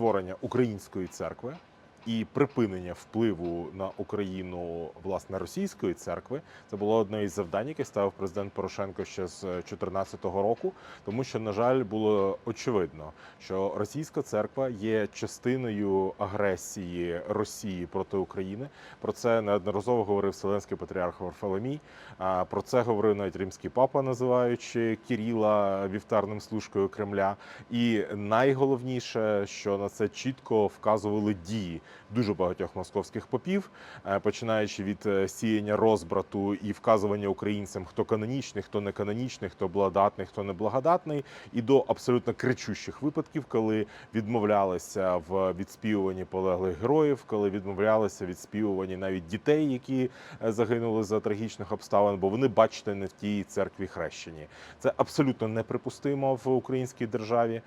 створення української церкви і припинення впливу на Україну власне російської церкви. Це було одне із завдань, яке ставив президент Порошенко ще з 2014 року, тому що, на жаль, було очевидно, що російська церква є частиною агресії Росії проти України. Про це неодноразово говорив Вселенський патріарх Варфоломій. Про це говорив навіть римський папа, називаючи Кіріла вівтарним служкою Кремля. І найголовніше, що на це чітко вказували дії дуже багатьох московських попів, е, починаючи від е, сіяння розбрату і вказування українцям, хто канонічний, хто не канонічний, хто благодатний, хто не благодатний, і до абсолютно кричущих випадків, коли відмовлялися в відспівуванні полеглих героїв, коли відмовлялися від співуванні навіть дітей, які е, загинули за трагічних обставин, бо вони бачите не в тій церкві хрещені. Це абсолютно неприпустимо в українській державі,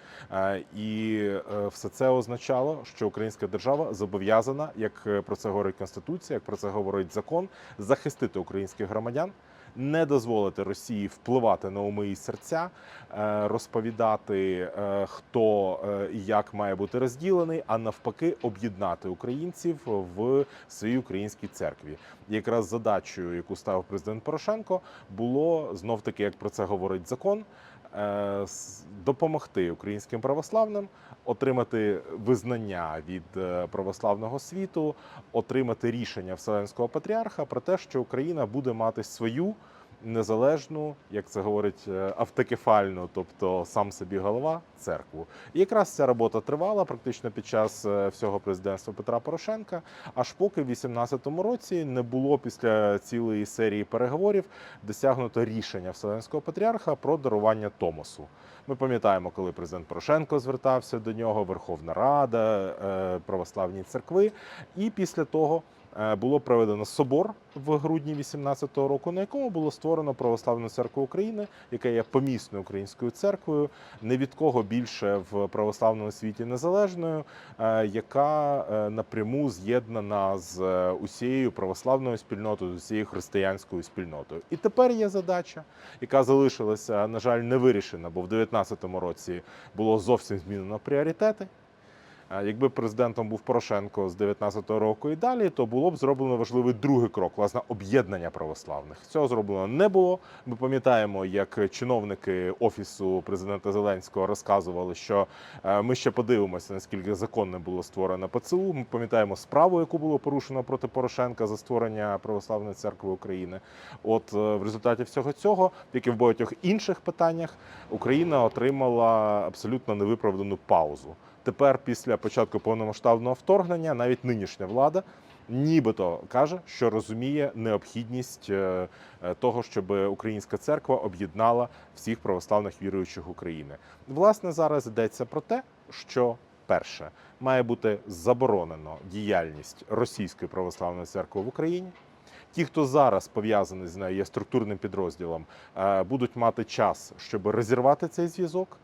і все це означало, що українська держава зобов'язана, як е, про це говорить конституція, як про це говорить закон, захистити українських громадян. Не дозволити Росії впливати на уми і серця, е, розповідати, е, хто і як має бути розділений, а навпаки, об'єднати українців в своїй українській церкві. Якраз задачею, яку ставив президент Порошенко, було знов таки, як про це говорить закон, допомогти українським православним отримати визнання від е, православного світу, отримати рішення Вселенського патріарха про те, що Україна буде мати свою незалежну, як це говорить, е, автокефальну, тобто сам собі голова, церкву. І якраз ця робота тривала практично під час е, всього президентства Петра Порошенка, аж поки в 2018 році не було після цілої серії переговорів досягнуто рішення Вселенського патріарха про дарування Томосу. Ми пам'ятаємо, коли президент Порошенко звертався до нього, Верховна Рада, е, православні церкви, і після того. Е, Було проведено собор в грудні 2018 року, на якому було створено православну церкву України, яка є помісною українською церквою, не від кого більше в православному світі незалежною, е, яка е, напряму з'єднана з усією православною спільнотою, з усією християнською спільнотою. І тепер є задача, яка залишилася, на жаль, не вирішена, бо в 2019 році було зовсім змінено пріоритети. Якби президентом був Порошенко з 19-го року і далі, то було б зроблено важливий другий крок, власне, об'єднання православних. Цього зроблено не було. Ми пам'ятаємо, як чиновники офісу президента Зеленського розказували, що е, ми ще подивимося, наскільки законне було створено ПЦУ. Ми пам'ятаємо справу, яку було порушено проти Порошенка за створення православної церкви України. От е, в результаті всього цього, як і в багатьох інших питаннях, Україна отримала абсолютно невиправдану паузу. Тепер, після початку повномасштабного вторгнення, навіть нинішня влада нібито каже, що розуміє необхідність е, е, того, щоб українська церква об'єднала всіх православних віруючих України. Власне, зараз йдеться про те, що перше має бути заборонено діяльність російської православної церкви в Україні. Ті, хто зараз пов'язаний з нею, є структурним підрозділом, е, будуть мати час, щоб розірвати цей зв'язок.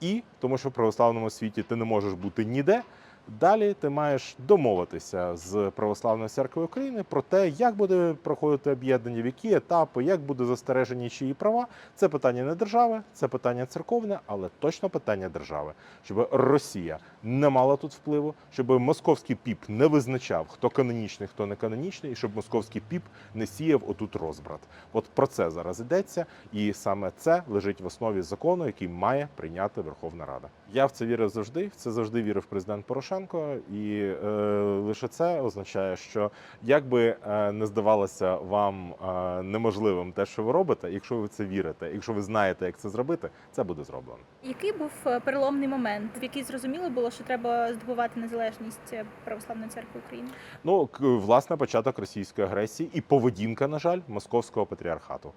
І тому, що в православному світі ти не можеш бути ніде. Далі ти маєш домовитися з православною церквою України про те, як буде проходити об'єднання, в які етапи, як буде застережені чиї права. Це питання не держави, це питання церковне, але точно питання держави, щоб Росія не мала тут впливу, щоб московський піп не визначав, хто канонічний, хто не канонічний, і щоб московський піп не сіяв отут розбрат. От про це зараз йдеться, і саме це лежить в основі закону, який має прийняти Верховна Рада. Я в це вірив завжди. В це завжди вірив президент Порошенко, і е, лише це означає, що як би е, не здавалося вам е, неможливим те, що ви робите, якщо ви в це вірите, якщо ви знаєте, як це зробити, це буде зроблено. Який був е, переломний момент, в який зрозуміло було, що треба здобувати незалежність е, православної церкви України? Ну, власне, початок російської агресії і поведінка, на жаль, московського патріархату,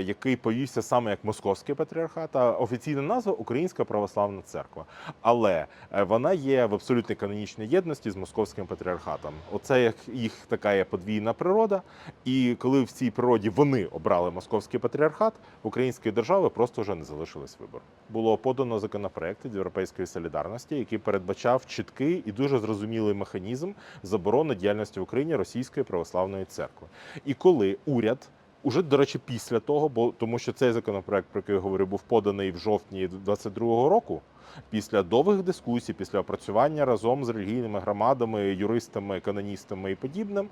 який повівся саме як московський патріархат, а офіційна назва Українська православна церква. Але вона є в абсолютній канонічній єдності з московським патріархатом. Оце як їх така є подвійна природа. І коли в цій природі вони обрали московський патріархат, української держави просто вже не залишилось вибору. Було подано законопроект від Європейської солідарності, який передбачав чіткий і дуже зрозумілий механізм заборони діяльності в Україні Російської православної церкви. І коли уряд. Уже, до речі, після того, бо тому що цей законопроект, про який я говорю, був поданий в жовтні 22-го року. Після довгих дискусій, після опрацювання разом з релігійними громадами, юристами, каноністами і подібним.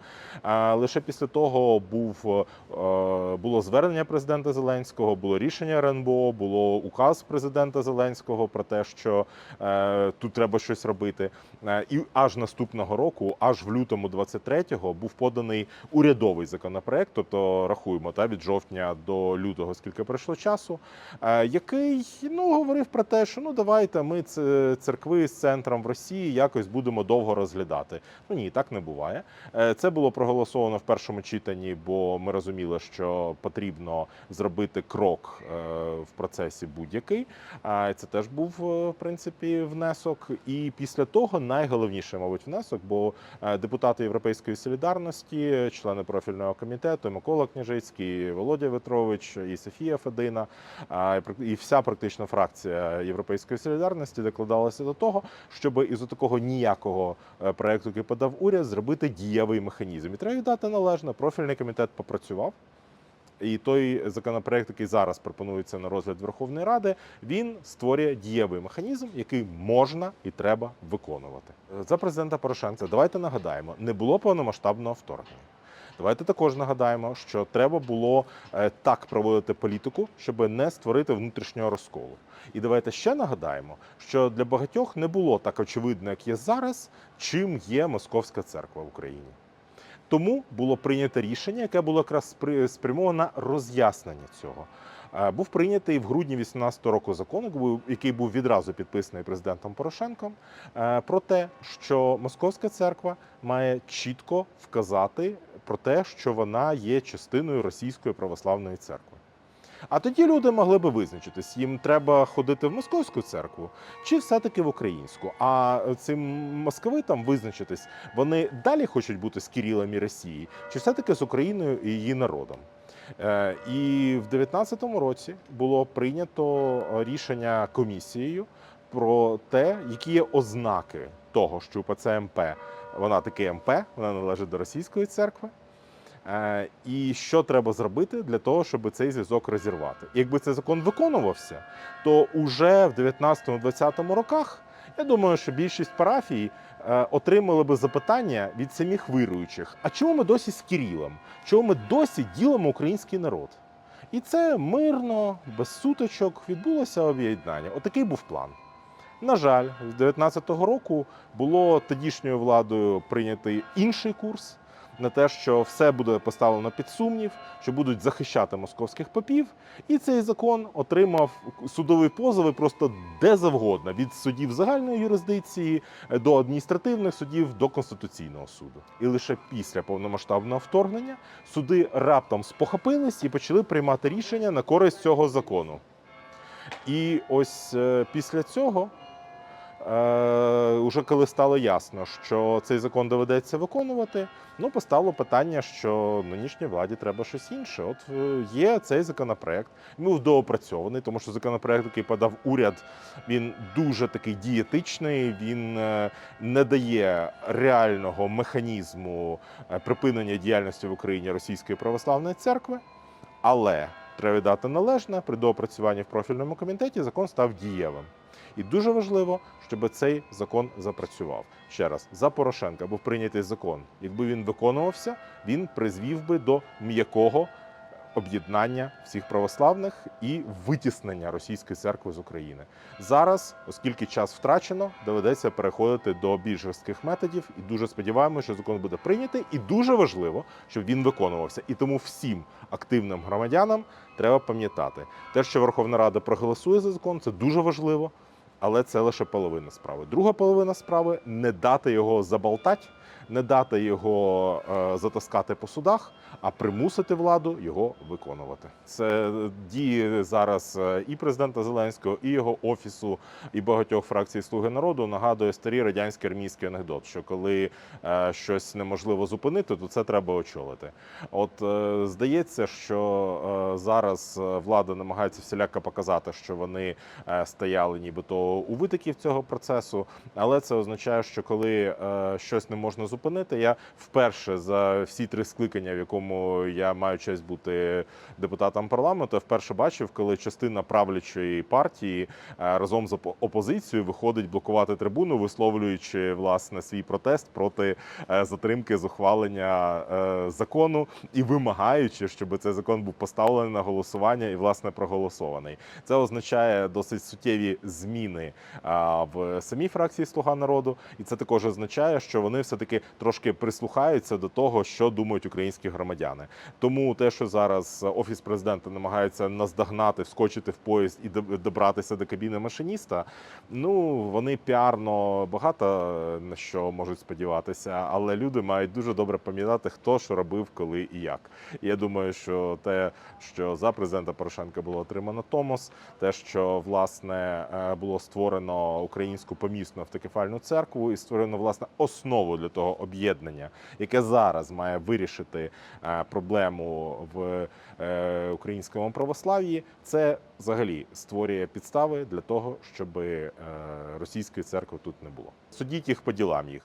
Лише після того був е, було звернення президента Зеленського, було рішення РНБО, було указ президента Зеленського про те, що е, тут треба щось робити. Е, І аж наступного року, аж в лютому 23-го, був поданий урядовий законопроект, тобто рахуємо та від жовтня до лютого, скільки пройшло часу, який ну говорив про те, що ну давайте ми церкви з центром в Росії якось будемо довго розглядати. Ну ні, так не буває. Е, Це було проголосовано в першому читанні, бо ми розуміли, що потрібно зробити крок е, в процесі будь-який. А це теж був е, в принципі внесок. І після того найголовніший, мабуть, внесок, бо депутати Європейської солідарності, члени профільного комітету, Микола Княжицький, Володя Ветрович, і Софія Федина, і вся практично фракція Європейської солідарності докладалася до того, щоб із такого ніякого е, проекту, який подав уряд, зробити дієвий механізм. І треба віддати належне. Профільний комітет попрацював. І той законопроект, який зараз пропонується на розгляд Верховної Ради, він створює дієвий механізм, який можна і треба виконувати. За президента Порошенка давайте нагадаємо, не було повномасштабного вторгнення. Давайте також нагадаємо, що треба було е, так проводити політику, щоб не створити внутрішнього розколу. І давайте ще нагадаємо, що для багатьох не було так очевидно, як є зараз, чим є Московська церква в Україні. Тому було прийнято рішення, яке було якраз спрямоване на роз'яснення цього. Е, Був прийнятий в грудні 2018 року закон, який був відразу підписаний президентом Порошенком, е, про те, що Московська церква має чітко вказати про те, що вона є частиною Російської православної церкви. А тоді люди могли би визначитись, їм треба ходити в московську церкву чи все-таки в українську. А цим московитам визначитись, вони далі хочуть бути з Кирилом і Росії, чи все-таки з Україною і її народом. Е, І в 2019 році було прийнято рішення комісією про те, які є ознаки того, що УПЦ МП вона таки МП, вона належить до російської церкви. Е, І що треба зробити для того, щоб цей зв'язок розірвати? Якби цей закон виконувався, то уже в 19-20 роках я думаю, що більшість парафій е, отримали би запитання від самих віруючих: а чому ми досі з Кирилом? Чому ми досі ділимо український народ? І це мирно, без сутичок відбулося об'єднання. Отакий був план. На жаль, з 19-го року було тодішньою владою прийнятий інший курс на те, що все буде поставлено під сумнів, що будуть захищати московських попів. І цей закон отримав судові позови просто де завгодно від судів загальної юрисдикції е, до адміністративних судів до конституційного суду. І лише після повномасштабного вторгнення суди раптом спохопились і почали приймати рішення на користь цього закону. І ось е, після цього. Е, уже коли стало ясно, що цей закон доведеться виконувати, ну постало питання, що нинішній владі треба щось інше. От е, є цей законопроект, був доопрацьований, тому що законопроект, який подав уряд, він дуже такий дієтичний. Він е, не дає реального механізму припинення діяльності в Україні Російської православної церкви, але треба дати належне при доопрацюванні в профільному комітеті закон став дієвим. І дуже важливо, щоб цей закон запрацював. Ще раз, за Порошенка був прийнятий закон. Якби він виконувався, він призвів би до м'якого об'єднання всіх православних і витіснення російської церкви з України. Зараз, оскільки час втрачено, доведеться переходити до більш жорстких методів. І дуже сподіваємося, що закон буде прийнятий. І дуже важливо, щоб він виконувався. І тому всім активним громадянам треба пам'ятати, те, що Верховна Рада проголосує за закон, це дуже важливо. Але це лише половина справи. Друга половина справи не дати його забалтати, не дати його е, затаскати по судах, а примусити владу його виконувати. Це дії зараз е, і президента Зеленського, і його офісу, і багатьох фракцій Слуги народу нагадує старий радянський армійський анекдот, що коли е, щось неможливо зупинити, то це треба очолити. От здається, що зараз влада намагається всіляко показати, що вони стояли нібито у витоків цього процесу, але це означає, що коли щось не можна зупинити, я вперше за всі три скликання, в якому я маю честь бути депутатом парламенту, вперше бачив, коли частина правлячої партії е, разом з опозицією виходить блокувати трибуну, висловлюючи власне свій протест проти е, затримки з ухвалення е, закону і вимагаючи, щоб цей закон був поставлений на голосування і власне проголосований. Це означає досить суттєві зміни в самій фракції Слуга народу, і це також означає, що вони все таки трошки прислухаються до того, що думають українські громадяни. Тому те, що зараз офіс президента намагається наздогнати, вскочити в поїзд і добратися до кабіни машиніста. Ну вони піарно багато на що можуть сподіватися, але люди мають дуже добре пам'ятати, хто що робив, коли і як. Я думаю, що те, що за президента Порошенка було отримано Томос, те, що власне е, було створено українську помісну автокефальну церкву і створено власне основу для того об'єднання, яке зараз має вирішити е, проблему в е, українському православ'ї, це взагалі створює підстави для того, щоб е, російської церкви тут не було. Судіть їх по ділам їх.